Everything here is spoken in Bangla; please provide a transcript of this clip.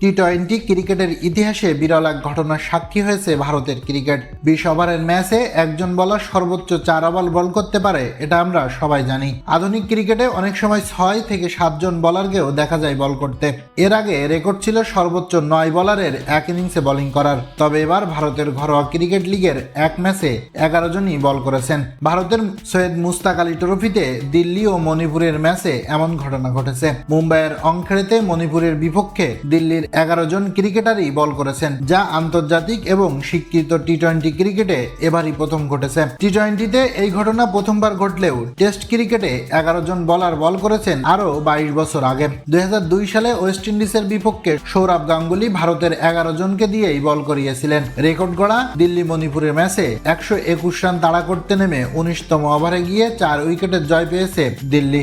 টি টোয়েন্টি ক্রিকেটের ইতিহাসে বিরল এক ঘটনার সাক্ষী হয়েছে ভারতের ক্রিকেট। বিশ ওভারের ম্যাচে একজন বলার সর্বোচ্চ চার ওভার বল করতে পারে, এটা আমরা সবাই জানি। আধুনিক ক্রিকেটে অনেক সময় ছয় থেকে সাতজন বলারকেও দেখা যায় বল করতে। এর আগে রেকর্ড ছিল সর্বোচ্চ নয় বলারের এক ইনিংসে বোলিং করার। তবে এবার ভারতের ঘরোয়া ক্রিকেট লিগের এক ম্যাচে এগারো জনই বল করেছেন। ভারতের সৈয়দ মুস্তাক আলী ট্রফিতে দিল্লি ও মণিপুরের ম্যাচে এমন ঘটনা ঘটেছে। মুম্বাইয়ের অংখেড়েতে মণিপুরের বিপক্ষে দিল্লির এগারো জন ক্রিকেটারই বল করেছেন, যা আন্তর্জাতিক এবং স্বীকৃত টি টোয়েন্টি ক্রিকেটে এবারই প্রথম ঘটেছে। টি টোয়েন্টিতে এই ঘটনা প্রথমবার ঘটলেও টেস্ট ক্রিকেটে এগারো জন বলার বল করেছেন আরও বাইশ বছর আগে। দুই হাজার দুই সালে ওয়েস্ট ইন্ডিজের বিপক্ষে সৌরভ গাঙ্গুলি ভারতের এগারো জনকে দিয়েই বল করিয়েছিলেন। রেকর্ড গড়া দিল্লি মণিপুরের ম্যাচে একশো একুশ রান তাড়া করতে নেমে উনিশতম ওভারে গিয়ে চার উইকেটের জয় পেয়েছে দিল্লি।